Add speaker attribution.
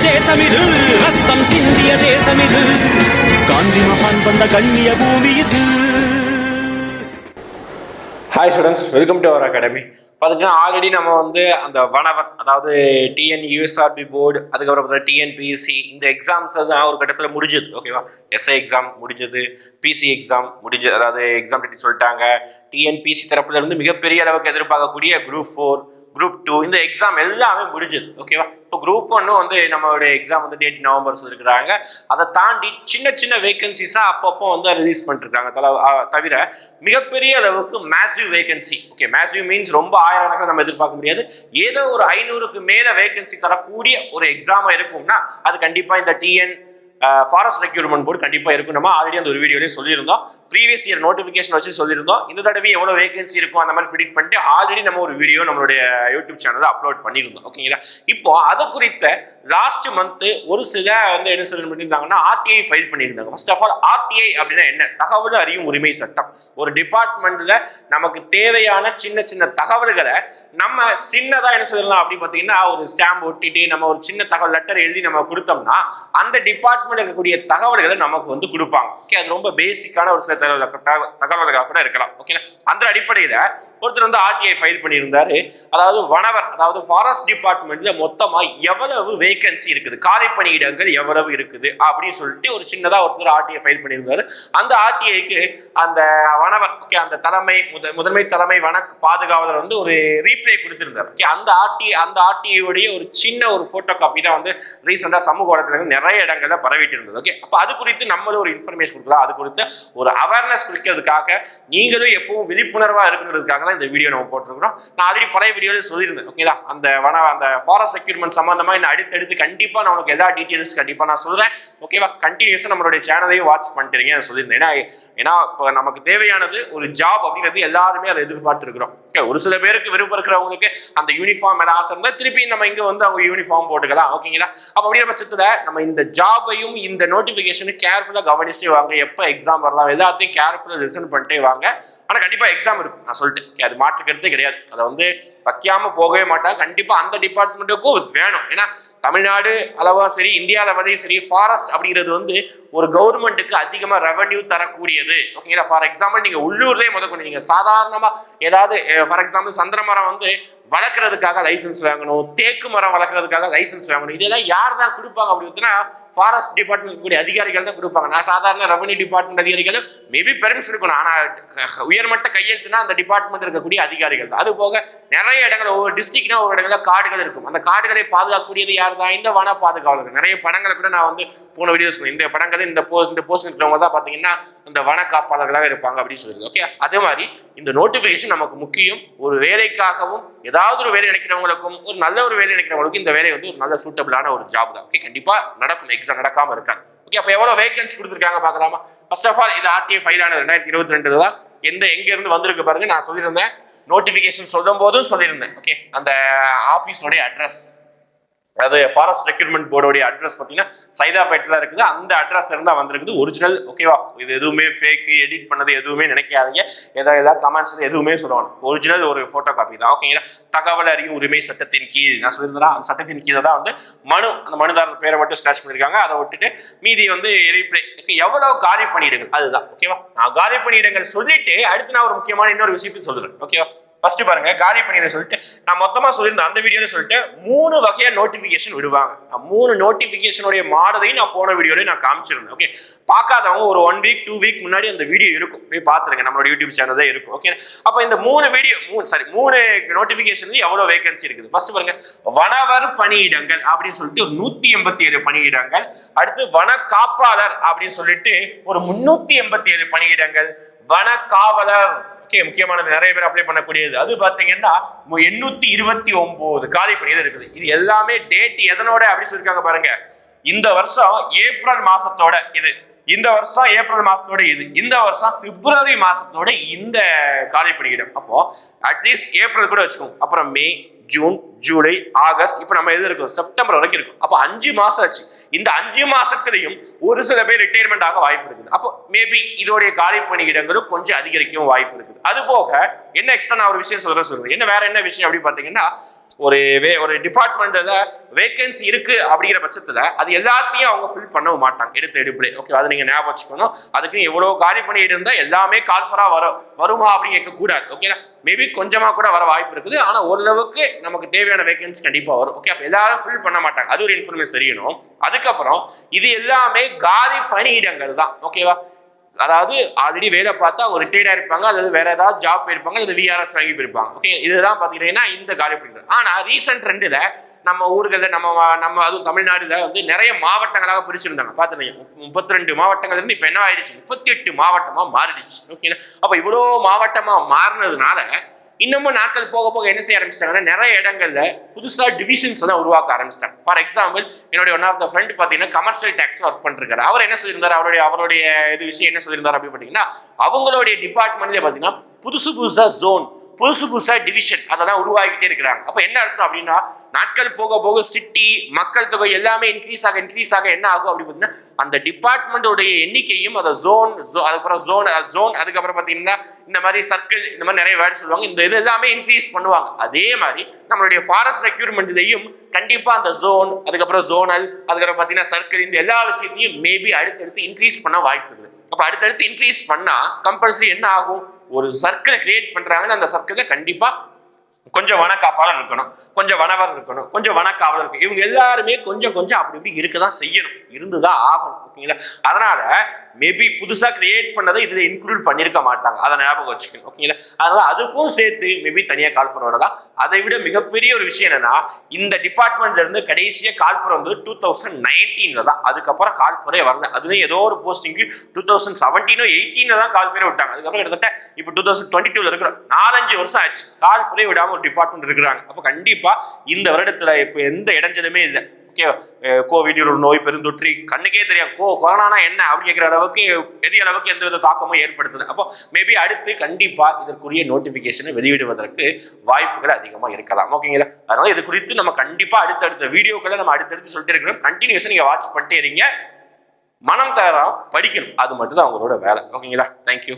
Speaker 1: ரத்தம் சிந்திய தேசமிது காந்தி மகான் வந்த கண்ணிய பூமி இது.
Speaker 2: Hi students welcome to our academy பார்த்தீங்கன்னா ஆல்ரெடி நம்ம வந்து அந்த வனவன் அதாவது டிஎன் யூஎஸ்ஆர்பி போர்டு அதுக்கப்புறம் பார்த்தா டிஎன்பிஎஸ்சி இந்த எக்ஸாம்ஸ் தான் ஒரு கட்டத்தில் முடிஞ்சது ஓகேவா எஸ்ஐ எக்ஸாம் முடிஞ்சது பிசி எக்ஸாம் முடிஞ்சது அதாவது எக்ஸாம் டேட் சொல்லிட்டாங்க. டிஎன்பிசி தரப்புல இருந்து மிகப்பெரிய அளவுக்கு எதிர்பார்க்கக்கூடிய குரூப் ஃபோர் குரூப் டூ இந்த எக்ஸாம் எல்லாமே முடிஞ்சது ஓகேவா இப்போ குரூப் ஒன்னும் வந்து நம்மளுடைய எக்ஸாம் வந்து டேட் நவம்பர் சொல்லியிருக்கிறாங்க அதை தாண்டி சின்ன சின்ன வேகன்சிஸாக அப்பப்போ வந்து ரிலீஸ் பண்ணிருக்காங்க. தல தவிர மிகப்பெரிய அளவுக்கு massive vacancy okay massive means ரொம்ப ஆயிரக்கணக்கில் நம்ம எதிர்பார்க்க முடியாது. ஏதோ ஒரு ஐநூறுக்கு மேலே வேகன்சி தரக்கூடிய ஒரு எக்ஸாமாக இருக்கும்னா அது கண்டிப்பாக இந்த டிஎன் ஃபாரஸ்ட் ரெக்யூர்மெண்ட் போர்டு கண்டிப்பாக இருக்கும். நம்ம ஆல்ரெடி அந்த ஒரு வீடியோலேயே சொல்லியிருந்தோம். ப்ரீவியஸ் இயர் நோட்டிஃபிகேஷன் வச்சு சொல்லியிருந்தோம். இந்த தடவை எவ்வளோ வேகன்சி இருக்கும் அந்த மாதிரி ப்ரிடிக் பண்ணிட்டு ஆல்ரெடி நம்ம ஒரு வீடியோ நம்மளுடைய யூடியூப் சேனலில் அப்லோட் பண்ணியிருந்தோம். ஓகேங்களா இப்போ அது குறித்த லாஸ்ட் மந்த் ஒரு சில வந்து என்ன சொல்லி பண்ணியிருந்தாங்கன்னா ஆர்டிஐ ஃபைல் பண்ணியிருந்தாங்க. ஃபர்ஸ்ட் ஆஃப் ஆல் ஆர்டிஐ அப்படின்னா என்ன? தகவல் அறியும் உரிமை சட்டம். ஒரு டிபார்ட்மெண்ட்டில் நமக்கு தேவையான சின்ன சின்ன தகவல்களை நம்ம சின்னதாக என்ன சொல்லலாம் அப்படின்னு பார்த்தீங்கன்னா ஒரு ஸ்டாம்ப் ஒட்டிட்டு நம்ம ஒரு சின்ன தகவல் லெட்டர் எழுதி நம்ம கொடுத்தோம்னா அந்த டிபார்ட்மெண்ட் இருக்கக்கூடிய தகவல்களை நமக்கு வந்து கொடுப்பாங்க. ஓகே அது ரொம்ப பேசிக்கான ஒரு சில தகவல் தகவல்களாக கூட இருக்கலாம். ஓகே அந்த அடிப்படையில ஒருத்தர் வந்து ஆர்டிஐ ஃபைல் பண்ணியிருந்தாரு. அதாவது வனவர் அதாவது ஃபாரஸ்ட் டிபார்ட்மெண்ட்ல மொத்தமா எவ்வளவு வேகன்சி இருக்குது? காலி பணியிடங்கள் எவ்வளவு இருக்குது? அப்படின்னு சொல்லிட்டு ஒரு சின்னதா ஒருத்தர் ஆர்டிஐ ஃபைல் பண்ணியிருந்தாரு. அந்த ஆர்டிஐக்கு அந்த வனவர் ஓகே அந்த தலைமை முத முதன்மை தலைமை வன பாதுகாவலர் வந்து ஒரு ரீப்ளை கொடுத்திருந்தார். ஓகே அந்த ஆர்டி அந்த ஆர்டிஐயோடைய ஒரு சின்ன ஒரு போட்டோ காப்பி தான் வந்து ரீசெண்டா சமூக வலைத்தளங்கள் நிறைய இடங்கள்ல பரவிட்டு இருந்தது ஓகே அப்ப அது குறித்து நம்மளும் ஒரு இன்ஃபர்மேஷன் கொடுக்கலாம். அது குறித்து ஒரு அவேர்னஸ் குறிக்கிறதுக்காக நீங்களும் எப்பவும் விழிப்புணர்வா இருக்குங்கிறதுக்காக தான் இந்த வீடியோ நம்ம போட்டிருக்கிறோம். நான் ஆல்ரெடி பழைய வீடியோவில் சொல்லியிருந்தேன் ஓகேதா அந்த வன அந்த ஃபாரஸ்ட் ரெக்யூர்மெண்ட் சம்மந்தமாக இந்த அடுத்தடுத்து கண்டிப்பாக நான் உங்களுக்கு எல்லா டீட்டெயில்ஸ் கண்டிப்பாக நான் சொல்கிறேன் ஓகேவா கண்டினியூஸாக நம்மளுடைய சேனலையும் வாட்ச் பண்ணிட்டுருங்க நான் சொல்லியிருந்தேன். ஏன்னா ஏன்னா இப்போ நமக்கு தேவையானது ஒரு ஜாப் அப்படிங்கிறது எல்லாருமே அதை எதிர்பார்த்துருக்குறோம். ஓகே ஒரு சில பேருக்கு விருப்பம் இருக்கிறவங்களுக்கு அந்த யூனிஃபார்ம் மேலே ஆசை இருந்தால் திருப்பி நம்ம இங்கே வந்து அவங்க யூனிஃபார்ம் போட்டுக்கலாம். ஓகேங்களா அப்போ அப்படிங்கிற பட்சத்தில் நம்ம இந்த ஜாபையும் இந்த நோட்டிஃபிகேஷனும் கேர்ஃபுல்லாக கவனிச்சுட்டே வாங்க. எப்போ எக்ஸாம் வரலாம் எல்லாத்தையும் கேர்ஃபுல்லாக லிசன் பண்ணிட்டே வாங்க. ஆனால் கண்டிப்பாக எக்ஸாம் இருக்கும். நான் சொல்லிட்டு அது மாற்றுக்கிறதே கிடையாது. அதை வந்து வைக்காமல் போகவே மாட்டாங்க. கண்டிப்பாக அந்த டிபார்ட்மெண்ட்டுக்கும் வேணும். ஏன்னா தமிழ்நாடு அளவா சரி இந்தியா லெவலையும் சரி ஃபாரஸ்ட் அப்படிங்கிறது வந்து ஒரு கவர்மெண்ட்டுக்கு அதிகமாக ரெவன்யூ தரக்கூடியது. ஓகேங்களா ஃபார் எக்ஸாம்பிள் நீங்கள் உள்ளூர்லேயே முதற்கொண்டு நீங்கள் சாதாரணமாக ஏதாவது ஃபார் எக்ஸாம்பிள் சந்திர மரம் வந்து வளர்க்குறதுக்காக லைசென்ஸ் வாங்கணும் தேக்கு மரம் வளர்க்குறதுக்காக லைசன்ஸ் வாங்கணும். இதெல்லாம் யார் தான் கொடுப்பாங்க அப்படின்னா ஃபாரஸ்ட் டிபார்ட்மெண்ட் கூடிய அதிகாரிகள் தான் கொடுப்பாங்க. நான் சாதாரண ரெவன்யூ டிபார்ட்மெண்ட் அதிகாரிகள் மேபி பெர்மிஷன் இருக்கணும். ஆனால் உயர்மட்ட கையெழுத்துனா அந்த டிபார்ட்மெண்ட் இருக்கக்கூடிய அதிகாரிகள் தான். அது போக நிறைய இடங்கள் ஒவ்வொரு டிஸ்ட்ரிக்ட்னா ஒவ்வொரு இடங்கள்ல காடுகள் இருக்கும். அந்த காடுகளை பாதுகாக்கக்கூடியது யார் தான் இந்த வன பாதுகாவலர்கள். நிறைய படங்களை கூட நான் வந்து போன வீடியோ சொன்னேன் இந்த படங்கள் இந்த போ இந்த போஸ்ட் இருக்கிறவங்க தான் பார்த்தீங்கன்னா இந்த வன காப்பாளர்களாக இருப்பாங்க அப்படின்னு சொல்லியிருந்தோம் ஓகே அதே மாதிரி இந்த நோட்டிஃபிகேஷன் நமக்கு முக்கியம். ஒரு வேலைக்காகவும் ஏதாவது ஒரு வேலை நினைக்கிறவங்களுக்கும் ஒரு நல்ல ஒரு வேலை நினைக்கிறவங்களுக்கும் இந்த வேலை வந்து ஒரு நல்ல சூட்டபிளான ஒரு ஜாப் தான். ஓகே கண்டிப்பாக நடக்கும். எக்ஸாம் நடக்காமல் இருக்காங்க ஓகே அப்போ எவ்வளோ வேகன்சி கொடுத்துருக்காங்க பார்க்கலாமா? ஃபர்ஸ்ட் ஆஃப் ஆல் இது ஆர்டிஐ ஃபைலான ரெண்டாயிரத்தி இருபத்தி ரெண்டு தான். எந்த எங்க இருந்து வந்திருக்கு பாருங்க. நான் சொல்லியிருந்தேன். நோட்டிபிகேஷன் சொல்லும் போதும் சொல்லியிருந்தேன். ஓகே அந்த ஆஃபீஸோடைய அட்ரஸ் அது ஃபாரஸ்ட் ரெக்யூட்மெண்ட் போர்டோடைய அட்ரஸ் பார்த்தீங்கன்னா சைதாப்பேட்டில் இருக்குது. அந்த அட்ரஸ்ல இருந்தா வந்திருக்குது. ஒரிஜினல் ஓகேவா இது எதுவுமே ஃபேக் எடிட் பண்ணது எதுவுமே நினைக்காதீங்க. ஏதாவது ஏதாவது கமெண்ட்ஸ் எதுவுமே சொல்லுவாங்க ஒரிஜினல் ஒரு ஃபோட்டோ காப்பி தான் ஓகேங்களா தகவல் அறியும் உரிமை சட்டத்தின் கீழ். நான் சொல்லியிருந்தேன் அந்த சட்டத்தின் கீழே தான் வந்து மனு அந்த மனுதாரர் பேரை மட்டும் ஸ்கிராச் பண்ணியிருக்காங்க. அதை விட்டுட்டு மீதி வந்து ரீப்ளே எவ்வளவு காலி பணியிடங்கள் அதுதான். ஓகேவா நான் காலி பணியிடங்கள் சொல்லிட்டு அடுத்து நான் ஒரு முக்கியமான இன்னொரு விஷயத்தையும் சொல்லுறேன் ஓகேவா ஃபர்ஸ்ட் பாருங்க காலி பண்ணிடுற சொல்லிட்டு நான் மொத்தமா சொல்லியிருந்தேன் அந்த வீடியோல சொல்லிட்டு மூணு வகையா நோட்டிபிகேஷன் விடுவாங்க. நான் மூணு நோட்டிபிகேஷனுடைய மாடலையும் நான் போன வீடியோல நான் காமிச்சிருந்தேன் ஓகே பார்க்காதவங்க ஒரு ஒன் வீக் டூ வீக் முன்னாடி அந்த வீடியோ இருக்கும். போய் பார்த்துருங்க நம்மளோட யூடியூப் சேனல் தான் இருக்கும் ஓகே அப்போ இந்த மூணு வீடியோ மூணு சாரி மூணு நோட்டிபிகேஷன் எவ்வளோ வேகன்சி இருக்குது? ஃபர்ஸ்ட் பாருங்க வனவர் பணியிடங்கள் அப்படின்னு சொல்லிட்டு ஒரு நூத்தி எண்பத்தி ஏழு பணியிடங்கள். அடுத்து வன காப்பாளர் அப்படின்னு சொல்லிட்டு ஒரு முன்னூத்தி எண்பத்தி ஏழு பணியிடங்கள். வனக்காவலர். ஓகே முக்கியமானது நிறைய பேர் அப்ளை பண்ணக்கூடியது. அது பார்த்தீங்கன்னா எண்ணூத்தி இருபத்தி ஒன்பது காலி இருக்குது. இது எல்லாமே டேட் எதனோட அப்படின்னு சொல்லியிருக்காங்க பாருங்க. இந்த வருஷம் ஏப்ரல் மாசத்தோட இது. இந்த வருஷம் ஏப்ரல் மாசத்தோட இது. இந்த வருஷம் பிப்ரவரி மாசத்தோட இந்த காலி பணியிடம். அப்போ அட்லீஸ்ட் ஏப்ரல் கூட வச்சுக்கோங்க. அப்புறம் மே ஜூன் ஜூலை ஆகஸ்ட் இப்போ நம்ம எது இருக்கும் செப்டம்பர் வரைக்கும் இருக்கும். அப்போ அஞ்சு மாசம் ஆச்சு. இந்த அஞ்சு மாசத்துலயும் ஒரு சில பேர் ரிட்டையர்மெண்ட் ஆக வாய்ப்பு இருக்குது. அப்போ மேபி இதோடைய காலி பணியிடங்களும் கொஞ்சம் அதிகரிக்கவும் வாய்ப்பு இருக்குது. அது போக என்ன எக்ஸ்ட்ரா நான் ஒரு விஷயம் சொல்றேன் சொல்றேன் என்ன வேற என்ன விஷயம் அப்படி பாத்தீங்கன்னா ஒரு வே ஒரு டிபார்ட்மெண்ட்டில் வேகன்சி இருக்கு அப்படிங்கிற பட்சத்தில் அது எல்லாத்தையும் அவங்க ஃபில் பண்ணவும் மாட்டாங்க. எடுத்த எடுப்பிலே ஓகே அதை நீங்கள் ஞாபகம் வச்சுக்கணும். அதுக்கு எவ்வளோ காலி பண்ணிட்டு இருந்தால் எல்லாமே கால்ஃபராக வரும் வருமா அப்படின்னு கேட்கக்கூடாது. கூடாது மேபி கொஞ்சமாக கூட வர வாய்ப்பு இருக்குது. ஆனால் ஓரளவுக்கு நமக்கு தேவையான வேகன்சி கண்டிப்பாக வரும். ஓகே அப்போ எல்லாரும் ஃபில் பண்ண மாட்டாங்க. அது ஒரு இன்ஃபர்மேஷன் தெரியணும். அதுக்கப்புறம் இது எல்லாமே காலி பணியிடங்கள் தான். ஓகேவா அதாவது ஆல்ரெடி வேலை பார்த்தா அவங்க ரிட்டையர்டா இருப்பாங்க அல்லது வேற ஏதாவது ஜாப் போயிருப்பாங்க அல்லது விஆர்எஸ் வாங்கி போயிருப்பாங்க. ஓகே இதுதான் பார்த்தீங்கன்னா இந்த காலி பணியிடம் ஆனால் ரீசெண்ட் ட்ரெண்டில் நம்ம ஊர்களில் நம்ம நம்ம அதுவும் தமிழ்நாடுல வந்து நிறைய மாவட்டங்களாக பிரிச்சிருந்தாங்க. பார்த்துருங்க முப்பத்தி ரெண்டு மாவட்டங்கள் இருந்து இப்போ என்ன ஆயிடுச்சு? முப்பத்தி எட்டு மாவட்டமாக மாறிடுச்சு. ஓகேங்களா அப்போ இவ்வளோ மாவட்டமாக மாறினதுனால இன்னமும் நாட்கள் போக போக என்ன செய்ய ஆரம்பிச்சிட்டாங்கன்னா நிறைய இடங்கள்ல புதுசாக டிவிஷன்ஸ் தான் உருவாக்க ஆரம்பிச்சிட்டாங்க. ஃபார் எக்ஸாம்பிள் என்னுடைய ஒன் ஆஃப் த ஃப்ரெண்ட் பார்த்தீங்கன்னா கமர்ஷியல் டேக்ஸ் ஒர்க் பண்ணிருக்காரு. அவர் என்ன சொல்லியிருந்தார்? அவருடைய அவருடைய இது விஷயம் என்ன சொல்லியிருந்தார் அப்படின்னு பார்த்தீங்கன்னா அவங்களுடைய டிபார்ட்மெண்ட்லேயே பார்த்தீங்கன்னா புதுசு புதுசாக ஜோன் புதுசு புதுசாக டிவிஷன் அதெல்லாம் உருவாகிட்டே இருக்கிறாங்க. அப்போ என்ன அர்த்தம் அப்படின்னா நாட்கள் போக போக சிட்டி மக்கள் தொகை எல்லாமே இன்க்ரீஸ் ஆக இன்க்ரீஸ் ஆக என்ன ஆகும் அப்படின்னு பார்த்தீங்கன்னா அந்த டிபார்ட்மெண்ட்டோடைய எண்ணிக்கையும் அதை ஜோன் அதுக்கப்புறம் ஜோன் ஜோன் அதுக்கப்புறம் பார்த்தீங்கன்னா இந்த மாதிரி சர்க்கிள் இந்த மாதிரி நிறைய வேர்டு சொல்லுவாங்க. இந்த இது எல்லாமே இன்க்ரீஸ் பண்ணுவாங்க. அதே மாதிரி நம்மளுடைய ஃபாரஸ்ட் ரெக்யூர்மெண்ட்லையும் கண்டிப்பாக அந்த ஜோன் அதுக்கப்புறம் ஜோனல் அதுக்கப்புறம் பார்த்தீங்கன்னா சர்க்கிள் இந்த எல்லா விஷயத்தையும் மேபி அடுத்தடுத்து இன்க்ரீஸ் பண்ண வாய்ப்பு இருக்குது. அப்போ அடுத்தடுத்து இன்க்ரீஸ் பண்ணால் கம்பல்சரி என்ன ஆகும்? ஒரு சர்க்கிள் கிரியேட் பண்றாங்கன்னா அந்த சர்க்கிள்ல கண்டிப்பா கொஞ்சம் வனக்காப்பாளர் இருக்கணும் கொஞ்சம் வனவர் இருக்கணும் கொஞ்சம் வனக்காவலர் இருக்கணும். இவங்க எல்லாருமே கொஞ்சம் கொஞ்சம் அப்படி இப்படி இருக்க தான் செய்யணும். இருந்துதான் ஆகணும் ஓகேங்களா? அதனால மேபி புதுசா கிரியேட் பண்ணதை இதுல இன்க்ளூட் பண்ணியிருக்க மாட்டாங்க. அதை ஞாபகம் வச்சுக்கணும் ஓகேங்களா? அதனால அதுக்கும் சேர்த்து மேபி தனியா கால்ஃபர் வரலாம் அதை விட மிகப்பெரிய ஒரு விஷயம் என்னன்னா இந்த டிபார்ட்மெண்ட்ல இருந்து கடைசியா கால்ஃபர் வந்து டூ தௌசண்ட் நைன்டீன்ல தான். அதுக்கப்புறம் கால் கால்ஃபரே வரல. அதுவே ஏதோ ஒரு போஸ்டிங்க்கு டூ தௌசண்ட் செவன்டீனோ எயிட்டீன்ல தான் கால் கால்ஃபரே விட்டாங்க. அதுக்கப்புறம் கிட்டத்தட்ட இப்போ டூ தௌசண்ட் டுவெண்ட்டி டூல இருக்கிற நாலஞ்சு வருஷம் ஆச்சு. கால் கால்ஃபரே விடாம ஒரு டிபார்ட்மெண்ட் இருக்கிறாங்க. அப்போ கண்டிப்பாக இந்த வருடத்துல இப்போ எந்த இடைஞ்சலுமே இல்லை. ஓகே கோவிட் ஒரு நோய் பெருந்தொற்று கண்ணுக்கே தெரியும் கோ கொரோனானா என்ன? அப்படின்னு கேட்குற அளவுக்கு பெரிய அளவுக்கு எந்த வித தாக்கமும் ஏற்படுத்துது அப்போ மேபி அடுத்து கண்டிப்பாக இதற்குரிய நோட்டிஃபிகேஷனை வெளியிடுவதற்கு வாய்ப்புகள் அதிகமாக இருக்கலாம். ஓகேங்களா அதனால இது குறித்து நம்ம கண்டிப்பாக அடுத்தடுத்த வீடியோக்களை நம்ம அடுத்தடுத்து சொல்லிட்டு இருக்கிறோம். கண்டினியூஸாக நீங்கள் வாட்ச் பண்ணிட்டே இருங்க. மனம் தயாராக படிக்கணும். அது மட்டும் தான் அவங்களோட வேலை ஓகேங்களா தேங்க்யூ